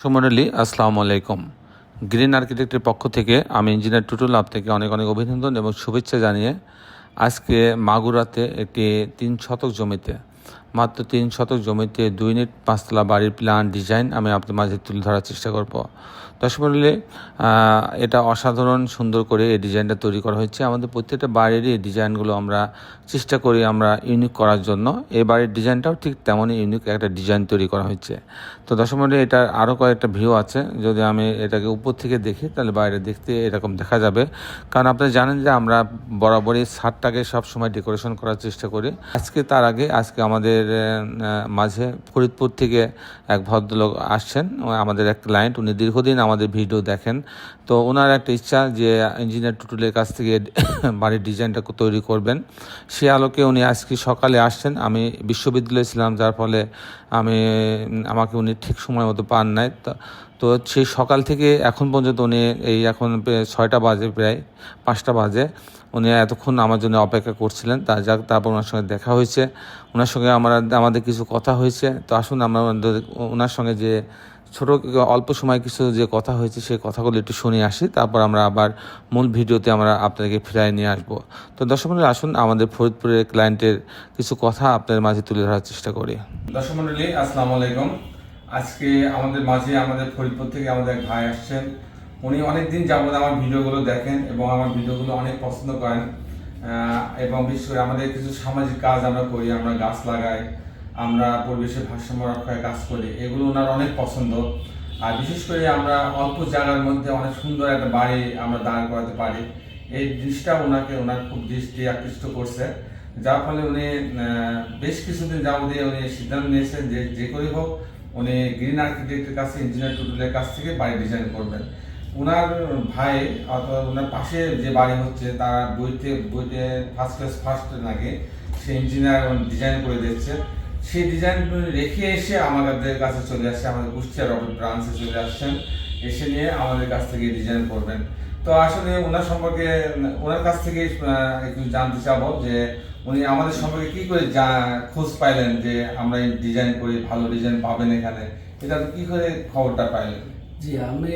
সুমনলি, আসসালামু আলাইকুম। গ্রিন আর্কিটেক্টের পক্ষ থেকে আমি ইঞ্জিনিয়ার টুটুল থেকে অনেক অনেক অভিনন্দন এবং শুভেচ্ছা জানিয়ে আজকে মাগুরাতে একটি তিন শতক জমিতে, মাত্র তিন শতক জমিতে দুই ইউনিট পাঁচতলা বাড়ির প্ল্যান ডিজাইন আমি আপনার মাঝে তুলে ধরার চেষ্টা করব। দর্শক মন্ডলী, এটা অসাধারণ সুন্দর করে এই ডিজাইনটা তৈরি করা হয়েছে। আমাদের প্রত্যেকটা বাড়িরই এই ডিজাইনগুলো আমরা চেষ্টা করি আমরা ইউনিক করার জন্য। এই বাড়ির ডিজাইনটাও ঠিক তেমনই ইউনিক একটা ডিজাইন তৈরি করা হয়েছে। তো দর্শক মন্ডলী, এটার আরও কয়েকটা ভিউ আছে। যদি আমি এটাকে উপর থেকে দেখি তাহলে বাইরে দেখতে এরকম দেখা যাবে। কারণ আপনারা জানেন যে আমরা বরাবরই ছাদটাকে সবসময় ডেকোরেশন করার চেষ্টা করি। আজকে তার আগে আজকে আমাদের মাঝে ফরিদপুর থেকে এক ভদ্রলোক আসছেন। আমাদের এক ক্লায়েন্ট উনি দীর্ঘদিন আমাদের ভিডিও দেখেন। তো ওনার একটা ইচ্ছা যে ইঞ্জিনিয়ার টুটুলের কাছ থেকে বাড়ির ডিজাইনটা তৈরি করবেন। সে আলোকে উনি আজকে সকালে আসছেন। আমি বিশ্ববিদ্যালয়ে ছিলাম, যার ফলে আমি, আমাকে উনি ঠিক সময় মতো পান নাই। তো- সেই সকাল থেকে এখন পর্যন্ত উনি এই এখন ছয়টা বাজে প্রায়, পাঁচটা বাজে। উনি এতক্ষণ আমার জন্য অপেক্ষা করছিলেন। তা যাক, তারপর ওনার সঙ্গে দেখা হয়েছে। ওনার সঙ্গে আমরা, আমাদের কিছু কথা হয়েছে। তো আসুন আমরা ওনার সঙ্গে যে ছোট অল্প সময় কিছু যে কথা হয়েছে সেই কথাগুলো একটু শুনে আসি। তারপর আমরা আবার মূল ভিডিওতে আমরা আপনাদেরকে ফিরাই নিয়ে আসব। তো দর্শক মন্ডলী, আসুন আমাদের ফরিদপুরের ক্লায়েন্টের কিছু কথা আপনাদের মাঝে তুলে ধরার চেষ্টা করি। দর্শক মন্ডলী, আসসালামু আলাইকুম। আজকে আমাদের মাঝে আমাদের ফরিদপুর থেকে আমাদের এক ভাই আসছেন। উনি অনেকদিন যাবত আমার ভিডিওগুলো দেখেন এবং আমার ভিডিওগুলো অনেক পছন্দ করেন। এবং বিশেষ করে আমাদের কিছু সামাজিক কাজ আমরা করি, আমরা গাছ লাগাই আমরা পরিবেশের ভারসাম্য রক্ষায় কাজ করি, এগুলো ওনার অনেক পছন্দ। আর বিশেষ করে আমরা অল্প জায়গার মধ্যে অনেক সুন্দর একটা বাড়ি আমরা দাঁড় করাতে পারি। এই জিনিসটা ওনাকে, ওনার খুব দৃষ্টি আকৃষ্ট করছে। যার ফলে উনি বেশ কিছুদিন যাবতীয় উনি সিদ্ধান্ত নিয়েছেন যে যে করে হোক, উনি গ্রিন আর্কিটেক্টের কাছে, ইঞ্জিনিয়ার টুটুলের কাছ থেকে বাড়ি ডিজাইন করবেন। ওনার ভাই অথবা ওনার পাশে যে বাড়ি হচ্ছে, তারা বইতে বইতে ফার্স্ট ক্লাস ফার্স্ট লাগে সে ইঞ্জিনিয়ার ডিজাইন করে দিচ্ছে। সেই ডিজাইন রেখে এসে আমাদের কাছে চলে আসছে, আমাদের কুষ্টিয়া রবট ব্রাঞ্চে চলে আসছেন। এসে নিয়ে আমাদের কাছ থেকে ডিজাইন করবেন। তো আসলে ওনার সম্পর্কে, ওনার কাছ থেকে একটু জানতে চাবো যে উনি আমাদের সম্পর্কে কি করে যা খোঁজ পাইলেন যে আমরা এই ডিজাইন করি, ভালো ডিজাইন পাবেন এখানে? এটা কি করে খবরটা পাইলেন? জি, আমি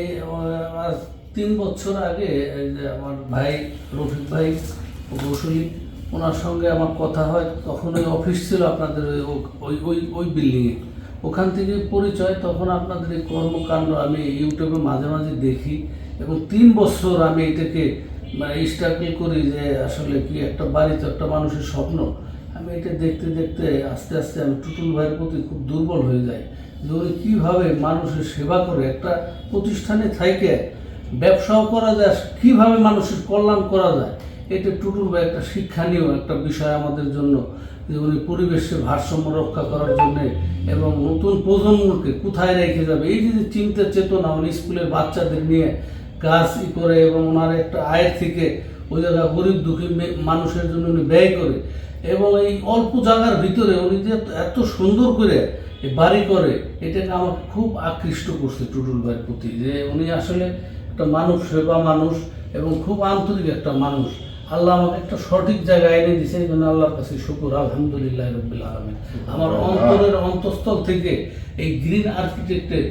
তিন বছর আগে আমার ভাই, রফিক ভাই বসুলি ওনার সঙ্গে আমার কথা হয়, তখন ওই অফিস ছিল আপনাদের ওই ওই ওই ওই বিল্ডিংয়ে ওখান থেকে পরিচয়, তখন আপনাদের এই কর্মকাণ্ড আমি ইউটিউবে মাঝে মাঝে দেখি এবং তিন বছর আমি এটাকে মানে স্ট্রাগল করি যে আসলে কি একটা বাড়িতে একটা মানুষের স্বপ্ন। আমি এটা দেখতে দেখতে আস্তে আস্তে আমি টুটুল ভাইয়ের প্রতি খুব দুর্বল হয়ে যাই যে উনি কীভাবে মানুষের সেবা করে, একটা প্রতিষ্ঠানে থাইকে ব্যবসাও করা যায়, কীভাবে মানুষের কল্যাণ করা যায়। এটা টুটুল ভাই একটা শিক্ষণীয় একটা বিষয় আমাদের জন্য যে উনি পরিবেশের ভারসাম্য রক্ষা করার জন্যে এবং নতুন প্রজন্মকে কোথায় রেখে যাবে? এই যে চিন্তা চেতনা উনি স্কুলের বাচ্চাদের নিয়ে কাজ ই করে এবং ওনার একটা আয়ের থেকে ওই জায়গা গরিব দুঃখী মানুষের জন্য উনি ব্যয় করে এবং এই অল্প জায়গার ভিতরে উনি যে এত- এত সুন্দর করে বাড়ি করে, এটাকে আমাকে খুব আকৃষ্ট করছে টুটুল ভাইয়ের প্রতি যে উনি আসলে একটা মানুষ, সেবা মানুষ এবং খুব আন্তরিক একটা মানুষ। আল্লাহ আমাকে একটা সঠিক জায়গায় এনে দিছে এই জন্য আল্লাহর কাছে শুকুর আলহামদুলিল্লাহ রবিল আলমিন। আমার অন্তরের অন্তঃস্থল থেকে এই গ্রিন আর্কিটেক্টের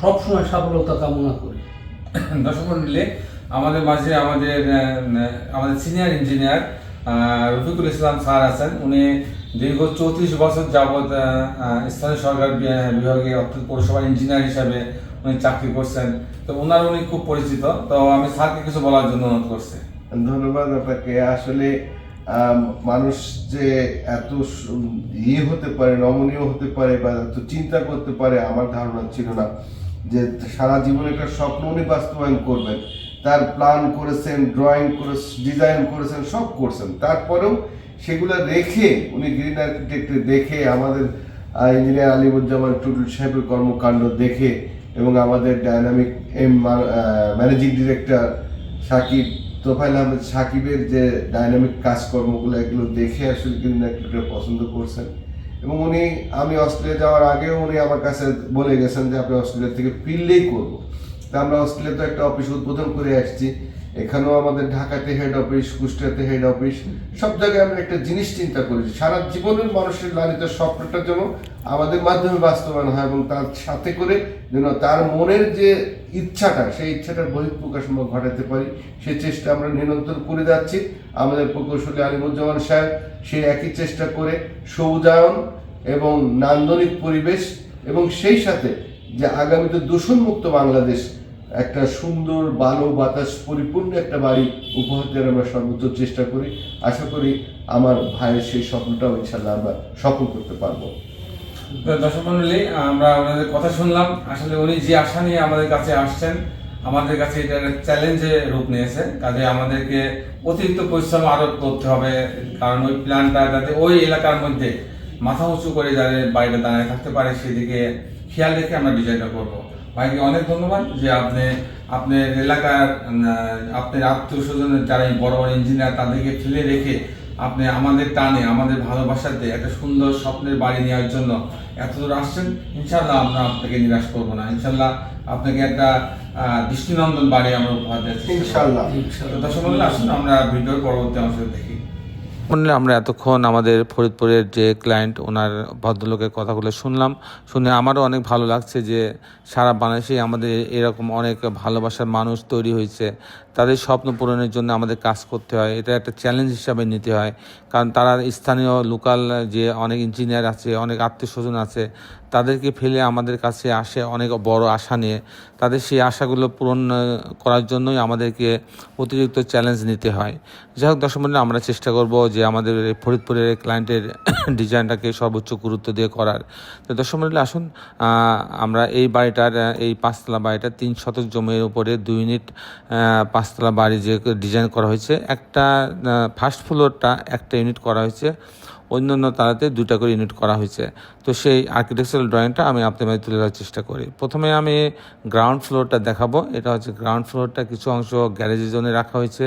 সবসময় সফলতা কামনা করি। দর্শক মন্ডলী আমাদের মাঝে আমাদের আমাদের senior engineer Rafiqul Islam sir আছেন। উনি দীর্ঘ চৌত্রিশ বছর যাবৎ স্থানীয় সরকার বিভাগে অর্থাৎ পৌরসভার ইঞ্জিনিয়ার হিসাবে উনি চাকরি করছেন। তো ওনার উনি খুব পরিচিত। তো আমি স্যারকে কিছু বলার জন্য অনুরোধ করছি। ধন্যবাদ আপনাকে। আসলে মানুষ যে এত ইয়ে হতে পারে, নমনীয় হতে পারে বা এত চিন্তা করতে পারে, আমার ধারণা ছিল না। যে সারা জীবনে একটা স্বপ্ন উনি বাস্তবায়ন করবেন। তার প্ল্যান করেছেন ড্রয়িং করে ডিজাইন করেছেন, সব করছেন। তারপরেও সেগুলো রেখে উনি গ্রিন আর্কিটেক্টে দেখে, আমাদের ইঞ্জিনিয়ার আলিমুজ্জামান টুটুল সাহেবের কর্মকাণ্ড দেখে এবং আমাদের dynamic M managing director Sakib Tofail Ahmed সাকিবের যে ডাইনামিক কাজকর্মগুলো, এগুলো দেখে আসলে গ্রিন নেটফ্লিক্সে পছন্দ করছেন। এবং উনি, আমি অস্ট্রেলিয়া যাওয়ার আগে উনি আমার কাছে বলে গেছেন যে, আপনি অস্ট্রেলিয়া থেকে ফিরলেই করব তা আমরা অস্ট্রেলিয়া তো একটা অফিস উদ্বোধন করে আসছি। এখানেও আমাদের ঢাকাতে হেড অফিস কুষ্টিয়াতে হেড অফিস সব জায়গায় আমরা একটা জিনিস চিন্তা করেছি। সারা জীবনের মানুষের লালিত স্বপ্নটা যেন আমাদের মাধ্যমে বাস্তবায়ন হয় এবং তার সাথে করে যেন তার মনের যে ইচ্ছাটা, সেই ইচ্ছাটার বহিঃপ্রকাশ আমরা ঘটাতে পারি সেই চেষ্টা আমরা নিরন্তর করে যাচ্ছি। আমাদের প্রকৌশলী আলিমুজ্জামান সাহেব সেই একই চেষ্টা করে সবুজায়ন এবং নান্দনিক পরিবেশ এবং সেই সাথে যে আগামীতে দূষণমুক্ত বাংলাদেশ একটা সুন্দর বালো বাতাস, পরিপূর্ণ একটা বাড়ি উপহার দেওয়ার আমরা সর্বোচ্চ চেষ্টা করি। আশা করি আমার ভাইয়ের সেই স্বপ্নটাও ইনশাল্লাহ আমরা সফল করতে পারব। দর্শক মন্ডলী, আমরা ওনাদের কথা শুনলাম। আসলে উনি যে আশা নিয়ে আমাদের কাছে আসছেন, আমাদের কাছে এটা একটা চ্যালেঞ্জে রূপ নিয়েছে। কাজে আমাদেরকে অতিরিক্ত পরিশ্রম আরোপ করতে হবে, কারণ ওই প্ল্যানটা যাতে ওই এলাকার মধ্যে মাথা উঁচু করে যাদের বাইরে দাঁড়িয়ে থাকতে পারে, সেদিকে খেয়াল রেখে আমরা ডিজাইনটা করব। ভাইকে অনেক ধন্যবাদ যে আপনি আপনার এলাকার আপনার আত্মীয় স্বজনের যারা এই বড় বড় ইঞ্জিনিয়ার তাদেরকে ফেলে রেখে আপনি আমাদের টানে আমাদের ভালোবাসাতে একটা সুন্দর স্বপ্নের বাড়ি নেওয়ার জন্য এত দূর আসছেন ইনশাল্লাহ আমরা আপনাকে নিরাশ করব না। ইনশাল্লাহ আপনাকে একটা দৃষ্টিনন্দন বাড়ি আমরা উপহার চেষ্টা ইনশাল্লাহ ইনশাআল্লাহ। তো দর্শক আসুন আমরা ভিডিওর পরবর্তী অংশ দেখি। মন্ডলী আমরা এতক্ষণ আমাদের ফরিদপুরের যে ক্লায়েন্ট ওনার ভদ্রলোকের কথাগুলো শুনলাম। শুনে আমারও অনেক ভালো লাগছে যে সারা বাংলাদেশে আমাদের এরকম অনেক ভালোবাসার মানুষ তৈরি হয়েছে। তাদের স্বপ্ন পূরণের জন্য আমাদের কাজ করতে হয়। এটা একটা চ্যালেঞ্জ হিসাবে নিতে হয়। কারণ তারা স্থানীয় লোকাল যে অনেক ইঞ্জিনিয়ার আছে অনেক আত্মীয় স্বজন আছে তাদেরকে ফেলে আমাদের কাছে আসে অনেক বড় আশা নিয়ে। তাদের সেই আশাগুলো পূরণ করার জন্যই আমাদেরকে অতিরিক্ত চ্যালেঞ্জ নিতে হয়। যাই হোক দর্শক আমরা চেষ্টা করব যে আমাদের ফরিদপুরের ক্লায়েন্টের ডিজাইনটাকে সর্বোচ্চ গুরুত্ব দিয়ে করার। তো দর্শক আসুন আমরা এই বাড়িটার এই পাঁচতলা বাড়িটা তিন শতক জমির উপরে দুই ইউনিট আহ, পাঁচতলা বাড়ি যে ডিজাইন করা হয়েছে একটা ফার্স্ট ফ্লোরটা একটা ইউনিট করা হয়েছে। অন্যান্য তারাতে দুটা করে ইউনিট করা হয়েছে। তো সেই আর্কিটেকচারাল ড্রয়িংটা আমি আপনাদের মাঝে তুলে ধরার চেষ্টা করি। প্রথমে আমি গ্রাউন্ড ফ্লোরটা দেখাবো। এটা হচ্ছে গ্রাউন্ড ফ্লোরটা কিছু অংশ গ্যারেজের জন্য রাখা হয়েছে।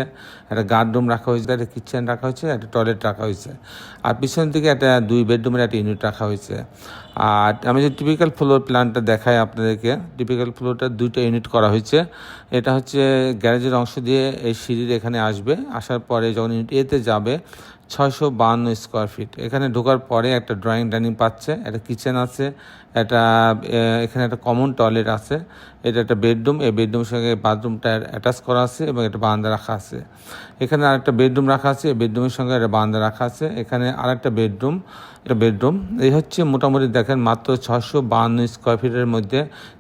একটা গার্ড রুম রাখা হয়েছে, একটা কিচেন রাখা হয়েছে, একটা টয়লেট রাখা হয়েছে। আর পিছন দিকে একটা দুই বেডরুমের একটা ইউনিট রাখা হয়েছে। আর আমি যে টিপিক্যাল ফ্লোর প্ল্যানটা দেখাই আপনাদেরকে টিপিক্যাল ফ্লোরটা দুইটা ইউনিট করা হয়েছে। এটা হচ্ছে গ্যারেজের অংশ দিয়ে এই সিঁড়ির এখানে আসবে। আসার পরে যখন ইউনিট এতে যাবে ছয়শো স্কোয়ার ফিট এখানে ঢোকার পরে একটা ড্রয়িং ডাইনিং পাচ্ছে একটা কিচেন আছে একটা এখানে একটা কমন টয়লেট আছে। এটা একটা বেডরুম এই বেডরুমের সঙ্গে বাথরুমটা অ্যাটাচ করা আছে এবং একটা বারান্দা রাখা আছে। এখানে আরেকটা বেডরুম রাখা আছে, এই বেডরুমের সঙ্গে একটা বারান্দা রাখা আছে। এখানে আরেকটা বেডরুম একটা বেডরুম এই হচ্ছে মোটামুটি দেখেন মাত্র ছশো বাহান্ন স্কোয়ার ফিটের মধ্যে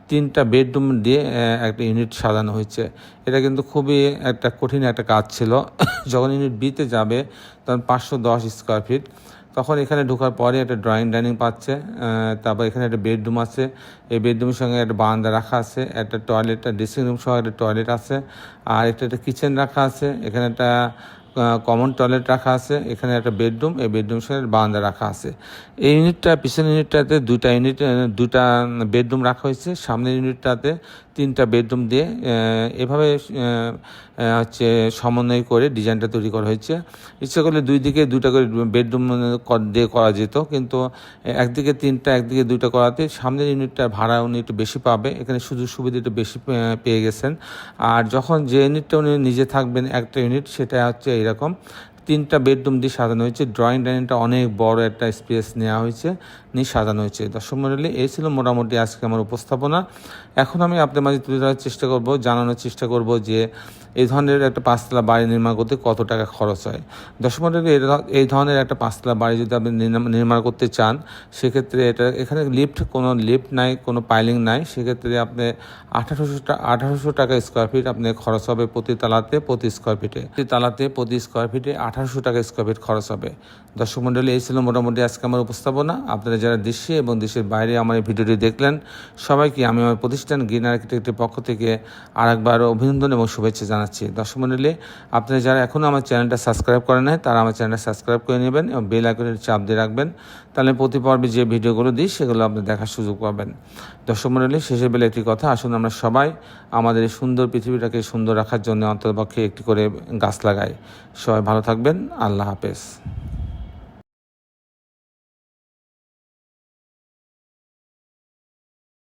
তিনটা বেডরুম দিয়ে একটা ইউনিট সাজানো হয়েছে। এটা কিন্তু খুবই একটা কঠিন একটা কাজ ছিল। যখন ইউনিট বিতে যাবে, তখন পাঁচশো দশ স্কোয়ার ফিট তখন এখানে ঢোকার পরে একটা ড্রয়িং ডাইনিং পাচ্ছে তারপর এখানে একটা বেডরুম আছে। এই বেডরুমের সঙ্গে একটা বারান্দা রাখা আছে, একটা টয়লেট ড্রেসিং রুম সহ একটা টয়লেট আছে, আর একটা একটা কিচেন রাখা আছে। এখানে একটা কমন টয়লেট রাখা আছে, এখানে একটা বেডরুম এই বেডরুম সঙ্গে বারান্দা রাখা আছে। এই ইউনিটটা পিছনের ইউনিটটাতে দুইটা ইউনিট দুটা বেডরুম রাখা হয়েছে। সামনের ইউনিটটাতে তিনটা বেডরুম দিয়ে এভাবে হচ্ছে সমন্বয় করে ডিজাইনটা তৈরি করা হয়েছে। ইচ্ছা করলে দুই দিকে দুইটা করে বেডরুম দিয়ে করা যেত, কিন্তু একদিকে তিনটা, একদিকে দুইটা করাতে সামনের ইউনিটটা ভাড়া উনি একটু বেশি পাবে। এখানে সুযোগ সুবিধা একটু বেশি পেয়ে গেছেন। আর যখন যে ইউনিটটা উনি নিজে থাকবেন, একটা ইউনিট সেটা হচ্ছে এরকম। তিনটা বেডরুম দিয়ে সাজানো হয়েছে। ড্রয়িং ডাইনিংটা অনেক বড় একটা স্পেস নেওয়া হয়েছে, নিয়ে সাজানো হয়েছে। দর্শক মন্ডলী, এই ছিল মোটামুটি আজকে আমার উপস্থাপনা। এখন আমি আপনার মাঝে তুলে ধরার চেষ্টা করব, জানানোর চেষ্টা করব যে এই ধরনের একটা পাঁচতলা বাড়ি নির্মাণ করতে কত টাকা খরচ হয়? দর্শক মন্ডলী এই ধরনের একটা পাঁচতলা বাড়ি যদি আপনি নির্মাণ- করতে চান, সেক্ষেত্রে এটা, এখানে লিফট কোনো লিফট নাই, কোনো পাইলিং নাই, সেক্ষেত্রে আপনি আঠারোশো আঠারোশো টাকা স্কোয়ার ফিট আপনি খরচ হবে প্রতি তালাতে প্রতি স্কোয়ার ফিটে প্রতি তালাতে প্রতি স্কোয়ার ফিটে আঠারোশো টাকা স্কোয়ার ফিট খরচ হবে। দর্শক মণ্ডলী এই ছিল মোটামুটি আজকে আমার উপস্থাপনা। আপনারা যারা দেশে এবং দেশের বাইরে আমার এই ভিডিওটি দেখলেন, সবাইকে আমি আমার প্রতিষ্ঠান গ্রিন আর্কিটেক্টের পক্ষ থেকে আরেকবার অভিনন্দন এবং শুভেচ্ছা জানাচ্ছি। দর্শক মণ্ডলী আপনারা যারা এখনও আমার চ্যানেলটা সাবস্ক্রাইব করে নেয় তারা আমার চ্যানেলটা সাবস্ক্রাইব করে নেবেন এবং বেল আইকনের চাপ দিয়ে রাখবেন। তাহলে প্রতি পর্বে যে ভিডিওগুলো দিই, সেগুলো আপনি দেখার সুযোগ পাবেন। দর্শক মণ্ডলী শেষের বেলা একটি কথা, আসুন আমরা সবাই আমাদের এই সুন্দর পৃথিবীটাকে সুন্দর রাখার জন্য অন্তর্পক্ষে একটি করে গাছ লাগাই। সবাই ভালো থাকবেন, আল্লাহ হাফেজ।